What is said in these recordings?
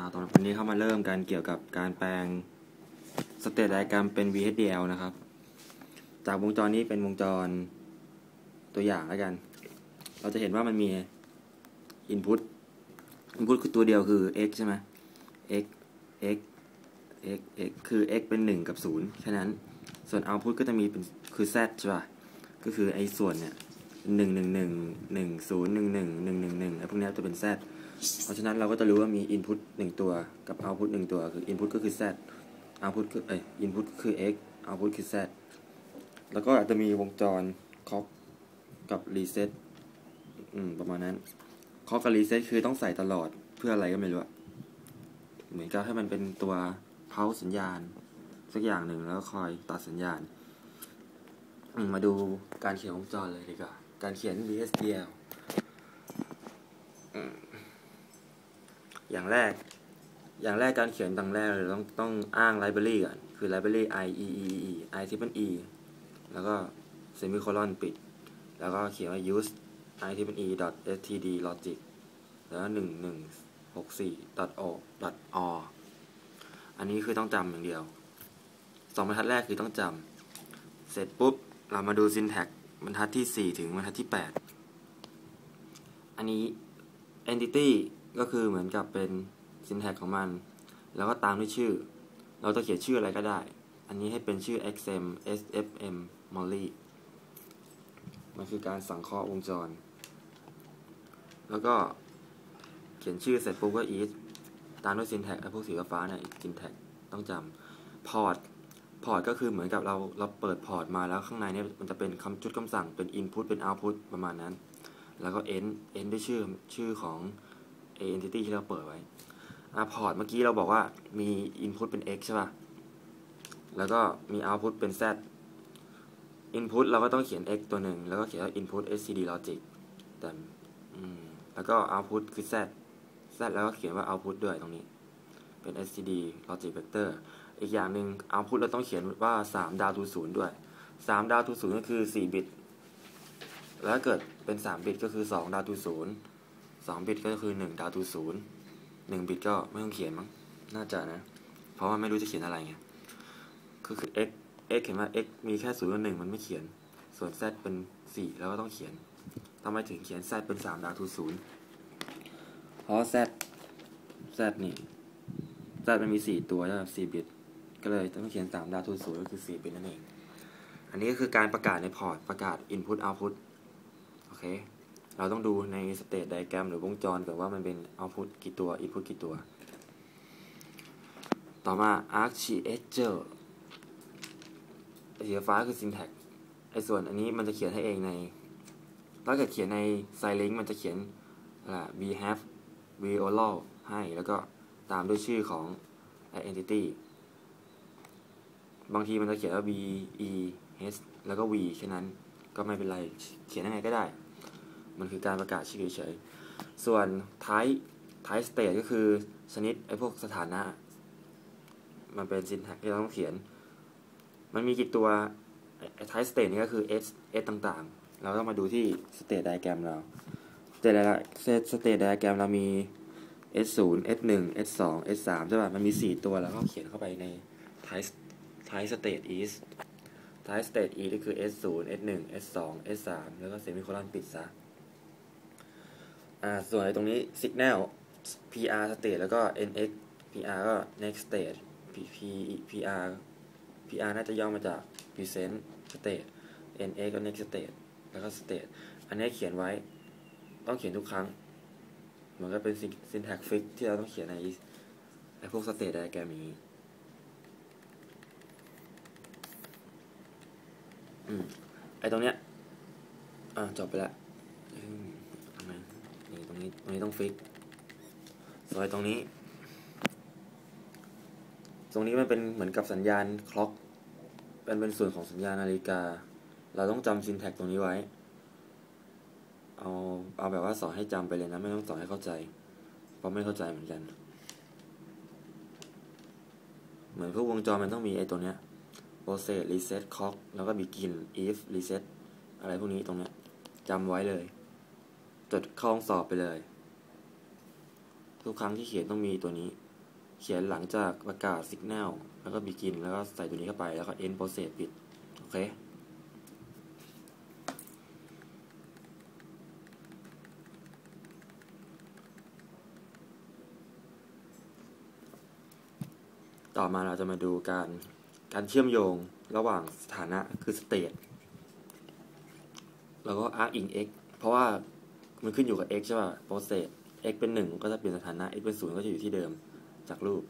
อ่าตอนวันนี้เข้ามาเริ่มการเกี่ยวกับการแปลงสเตตไดกรมเป็น VHDL นะครับ จากวงจรนี้เป็นวงจรตัวอย่างแล้วกัน เราจะเห็นว่ามันมี Input Input คือตัวเดียวคือ x ใช่ไหม x x x x คือ x เป็น 1 กับ 0 แค่นั้น ส่วน output ก็จะมีเป็นคือ z ใช่ป่ะ ก็คือไอ้ส่วนเนี่ยหนึ่งหนึ่งหนึ่งหนึ่งศูนย์หนึ่งหนึ่งหนึ่งหนึ่งหนึ่งไอ้พวกนี้จะเป็น z เพราะฉะนั้นเราก็จะรู้ว่ามี input หนึ่งตัวกับ output หนึ่งตัว คือ input ก็คือ z output คือเอ้ย input คือ x output คือ z แล้วก็อาจจะมีวงจร clock กับ reset อืม ประมาณนั้น clock กับ reset คือต้องใส่ตลอดเพื่ออะไรก็ไม่รู้อะเหมือนกับให้มันเป็นตัว pulse สัญญาณ สักอย่างหนึ่งแล้วคอยตัดสัญญาณ มาดูการเขียนวงจรเลยดีกว่า การเขียน VHDL อย่างแรก อย่างแรกการเขียนดังแรกเลยต้องต้องอ้างไลบรารีก่อน คือ library i e e e i ที่เป็น e แล้วก็ semicolon ปิด แล้วก็เขียนว่า use i ที่เป็น e dot std logic แล้วหนึ่งหนึ่งหกสี่ dot o dot o อันนี้คือต้องจำอย่างเดียวสองบรรทัดแรกคือต้องจำเสร็จปุ๊บ เรามาดู syntax บรรทัดที่ 4 ถึงบรรทัดที่ 8 อันนี้ entity ก็คือเหมือนกับเป็น syntax ของมัน แล้วก็ตามด้วยชื่อ เราจะเขียนชื่ออะไรก็ได้ อันนี้ให้เป็นชื่อ xm sfm molly มันคือการสังเคราะห์วงจร แล้วก็เขียนชื่อเสร็จปุ๊บก็ is ตามด้วย syntax ไอ้พวกสีฟ้าเนี่ย syntax ต้องจำ port พอร์ตก็คือเหมือนกับเราเราเปิดพอร์ตมาแล้วข้างในเนี่ยมันจะเป็นคำชุดคำสั่งเป็น input เป็น output ประมาณนั้น แล้วก็ end end ด้วยชื่อชื่อของ a entity ที่เราเปิดไว้อะพอร์ตเมื่อกี้เราบอกว่ามี input เป็น x ใช่ป่ะ แล้วก็มี output เป็น z input เราก็ต้องเขียน x ตัวหนึ่ง แล้วก็เขียนว่า input std logic แต่แล้วก็ output คือ z z แล้วก็เขียนว่า output ด้วยตรงนี้ เป็น std logic vector อีกอย่างหนึ่ง output เราต้องเขียนว่า 3 ดาวทูศูนย์ด้วย 3 ดาวทูศูนย์ก็คือ 4 บิต แล้วเกิดเป็น 3 บิตก็คือ 2 ดาวทูศูนย์ 2 บิตก็คือ 1 ดาวทูศูนย์1บิตก็ไม่ต้องเขียนมั้ง น่าจะนะ เพราะว่าไม่รู้จะเขียนอะไรไงก็คือ x x เขียนว่า x มีแค่0กับ1มันไม่เขียน ส่วน z เป็น 4 แล้วก็ต้องเขียนทำไมถึงเขียน z เป็น 3 ดาวทูศูนย์เพราะ z z นี่ z มันมี 4 ตัวใช่ไหม4บิต ก็เลยต้องเขียน 3 ดาวทูศูนย์ก็คือ4เป็นนั่นเอง อันนี้ก็คือการประกาศในพอร์ต ประกาศ Input Output โอเค เราต้องดูใน State Diagram หรือวงจรก่อนว่ามันเป็น Output กี่ตัว Input กี่ตัว ต่อมา Architecture สีฟ้าคือ Syntax ไอ้ส่วนอันนี้มันจะเขียนให้เองใน ถ้าเกิดเขียนใน Silink มันจะเขียน we have violal ให้แล้วก็ตามด้วยชื่อของ entity บางทีมันจะเขียนว่า v e h แล้วก็ v แค่นั้นก็ไม่เป็นไร เขียนยังไงก็ได้ มันคือการประกาศชื่อเฉยส่วน type type state ก็คือชนิดไอ้พวกสถานะ มันเป็น syntax ที่เราต้องเขียน มันมีกี่ตัว type state นี่ก็คือ s s ต่างๆ เราต้องมาดูที่ state diagram เรา state state diagram เรามี s 0 s 1 s 2 s 3ใช่ป่ะ มันมี 4 ตัวแล้วก็เขียนเข้าไปใน type type state is type state is ก็คือ s 0 s 1 s 2 s 3แล้วก็ semicolon ปิดซะ อ่าส่วนตรงนี้ signal pr state แล้วก็ nx pr ก็ next state p p pr pr น่าจะย่อมาจาก present state nx ก็ next state แล้วก็ state อันนี้เขียนไว้ ต้องเขียนทุกครั้ง เหมือนกับเป็น syntax fix ที่เราต้องเขียนในไอพวก state diagram นี้อืมไอตรงเนี้ย อ่าจบไปแล้ว นี่ตรงนี้ตรงนี้ต้องฟิกส่วนตรงนี้ ตรงนี้มันเป็นเหมือนกับสัญญาณคล็อกเป็นเป็นส่วนของสัญญาณนาฬิกา เราต้องจำซินแท็กตรงนี้ไว้ เอาเอาแบบว่าสอนให้จำไปเลยนะ ไม่ต้องสอนให้เข้าใจ เพราะไม่เข้าใจเหมือนกัน เหมือนพวกวงจรมันต้องมีไอ้ตัวเนี้ย process reset clock แล้วก็ begin if reset อะไรพวกนี้ตรงเนี้ยจำไว้เลย จดเข้าห้องสอบไปเลย ทุกครั้งที่เขียนต้องมีตัวนี้ เขียนหลังจากประกาศ signal แล้วก็ begin แล้วก็ใส่ตัวนี้เข้าไปแล้วก็ end process ปิด โอเคต่อมาเราจะมาดูการการเชื่อมโยงระหว่างสถานะคือ state แล้วก็ arc in x เพราะว่า มันขึ้นอยู่กับ x ใช่ป่ะ process x เป็น 1 ก็จะเปลี่ยนสถานะ x เป็น 0 ก็จะอยู่ที่เดิมจากรูป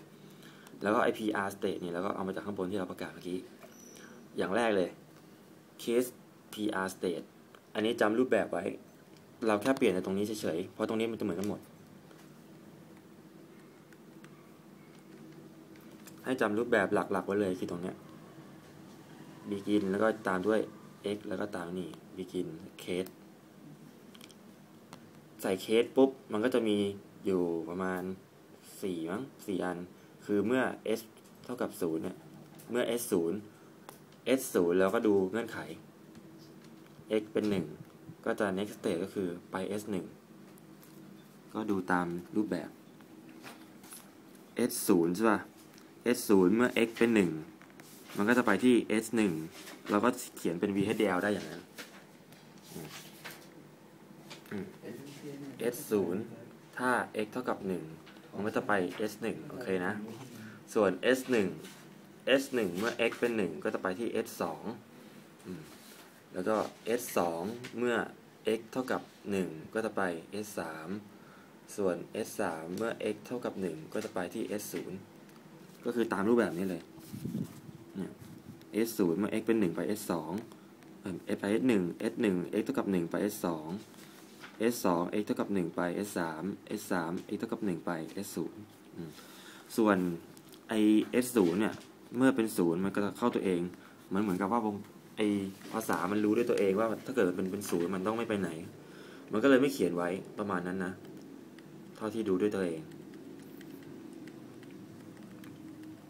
แล้วก็ ipr state นี่แล้วก็เอามาจากข้างบนที่เราประกาศเมื่อกี้ อย่างแรกเลย case pr state อันนี้จำรูปแบบไว้ เราแค่เปลี่ยนในตรงนี้เฉยๆ เพราะตรงนี้มันจะเหมือนกันหมด ให้จำรูปแบบหลักๆไว้เลยคือตรงเนี้ย begin แล้วก็ตามด้วย x แล้วก็ตามนี่ begin case ใส่เคสปุ๊บ มันก็จะมีอยู่ประมาณสี่มั้งสี่อัน คือเมื่อ s เท่ากับศูนย์เนี่ย เมื่อ s ศูนย์ s ศูนย์แล้วก็ดูเงื่อนไข x เป็นหนึ่งก็จะ next state ก็คือไป s หนึ่งก็ดูตามรูปแบบ s ศูนย์ใช่ป่ะ s ศูนย์เมื่อ x เป็นหนึ่งมันก็จะไปที่ s หนึ่งเราก็เขียนเป็น vhdl ได้อย่างนั้น s ศูนย์ถ้า x เท่ากับหนึ่งมันก็จะไป s หนึ่งโอเคนะ ส่วน s หนึ่ง s หนึ่งเมื่อ x เป็นหนึ่งก็จะไปที่ s สองแล้วก็ s สองเมื่อ x เท่ากับหนึ่งก็จะไป s สามส่วน s สามเมื่อ x เท่ากับหนึ่งก็จะไปที่ s ศูนย์ก็คือตามรูปแบบนี้เลย s ศูนย์เมื่อ x เป็นหนึ่งไป s สอง f ไป s หนึ่ง s หนึ่ง x เท่ากับหนึ่งไป s สอง s สอง x เท่ากับหนึ่งไป s สาม s สาม x เท่ากับหนึ่งไป s ศูนย์ส่วนไอ s ศูนย์เนี่ย เมื่อเป็นศูนย์มันก็จะเข้าตัวเอง มันเหมือนกับว่าวงไอภาษามันรู้ด้วยตัวเองว่าถ้าเกิดมันเป็นศูนย์มันต้องไม่ไปไหน มันก็เลยไม่เขียนไว้ประมาณนั้นนะ เท่าที่ดูด้วยตัวเอง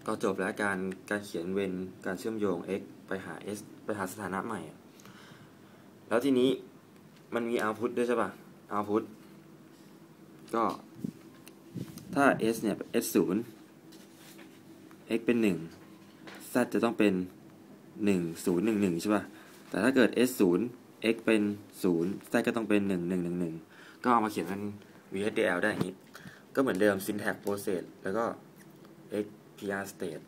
ก็จบแล้วการการเขียนเวนการเชื่อมโยง x ไปหา s ไปหาสถานะใหม่ แล้วทีนี้ มันมี output ด้วยใช่ป่ะ output ก็ถ้า s เนี่ย s ศูนย์ x เป็นหนึ่ง z จะต้องเป็นหนึ่งศูนย์หนึ่งหนึ่งใช่ป่ะ แต่ถ้าเกิด s ศูนย์ x เป็นศูนย์ z ก็ต้องเป็นหนึ่งหนึ่งหนึ่งหนึ่งก็เอามาเขียนเป็น VHDL ได้อย่างนี้ ก็เหมือนเดิม syntax process แล้วก็ x pr state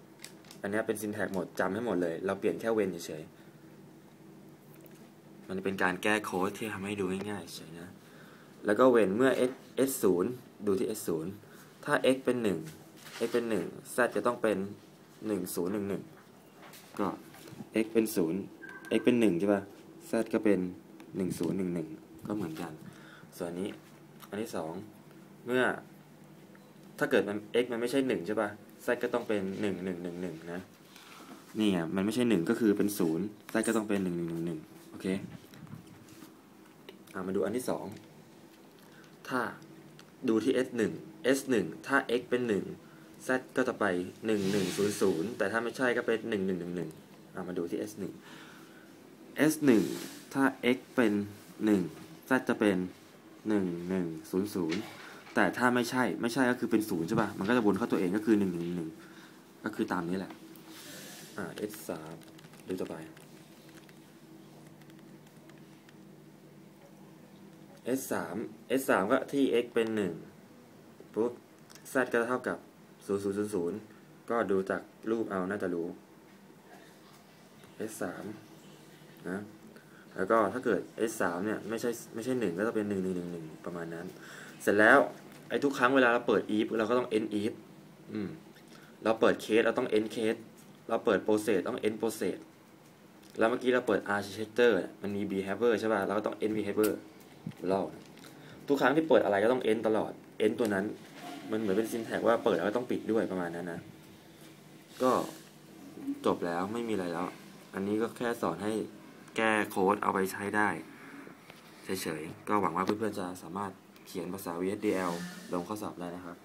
อันนี้เป็น syntax หมดจำให้หมดเลย เราเปลี่ยนแค่เวนเฉยๆ มันเป็นการแก้โค้ดที่ทำให้ดูง่ายๆเฉยนะ แล้วก็เว้นเมื่อ s s 0ดูที่ s 0ถ้า x เป็น 1 x เป็น 1 z จะต้องเป็น 1 0 1 1 ก็ x เป็น 0 x เป็น 1 ใช่ป่ะ z ก็เป็น 1 0 1 1 ก็เหมือนกัน ส่วนนี้ อันที่ 2 เมื่อ ถ้าเกิดมัน x มันไม่ใช่ 1 ใช่ป่ะ z ก็ต้องเป็น 1 1 1 1 นะนี่ไงมันไม่ใช่ 1 ก็คือเป็น0 z ก็ต้องเป็น 1 1 1 1 โอเคามาดูอันที่2ถ้าดูที่ s 1 s 1ถ้า x เป็น 1 z ก็จะไป 1 1 0 0 แต่ถ้าไม่ใช่ก็เป็น 1 1 1 1อามาดูที่ s 1 s 1ถ้า x เป็น 1 z จะเป็น 1 1 0 0 แต่ถ้าไม่ใช่ไม่ใช่ก็คือเป็น 0 ใช่ป่ะ มันก็จะวนเข้าตัวเองก็คือ 1 1 1 ก็คือตามนี้แหละ อ่า s 3ดูต่อไป s 3 s 3ก็ที่ x เป็น 1 ปุ๊บ z ก็เท่ากับ 0 0 0 0 ก็ดูจากรูปเอาน่าจะรู้ s 3นะ แล้วก็ถ้าเกิด s 3เนี่ย ไม่ใช่ไม่ใช่1ก็จะเป็น 1 1 1 1 ประมาณนั้น เสร็จแล้ว ไอ้ทุกครั้งเวลาเราเปิด if เราก็ต้อง end if อืม เราเปิด case เราต้อง end case เราเปิด process ต้อง end process แล้วเมื่อกี้เราเปิด architecture มันมี behavior ใช่ป่ะ เราก็ต้อง end behavior ลอกทุกครั้งที่เปิดอะไรก็ต้อง end ตลอด end ตัวนั้น มันเหมือนเป็นซินแท็กว่าเปิดแล้วก็ต้องปิดด้วยประมาณนั้นนะ ก็จบแล้วไม่มีอะไรแล้ว อันนี้ก็แค่สอนให้แก้โค้ดเอาไปใช้ได้เฉยๆ ก็หวังว่าเพื่อนๆจะสามารถเขียนภาษา VSDL ลงข้อสอบได้นะครับ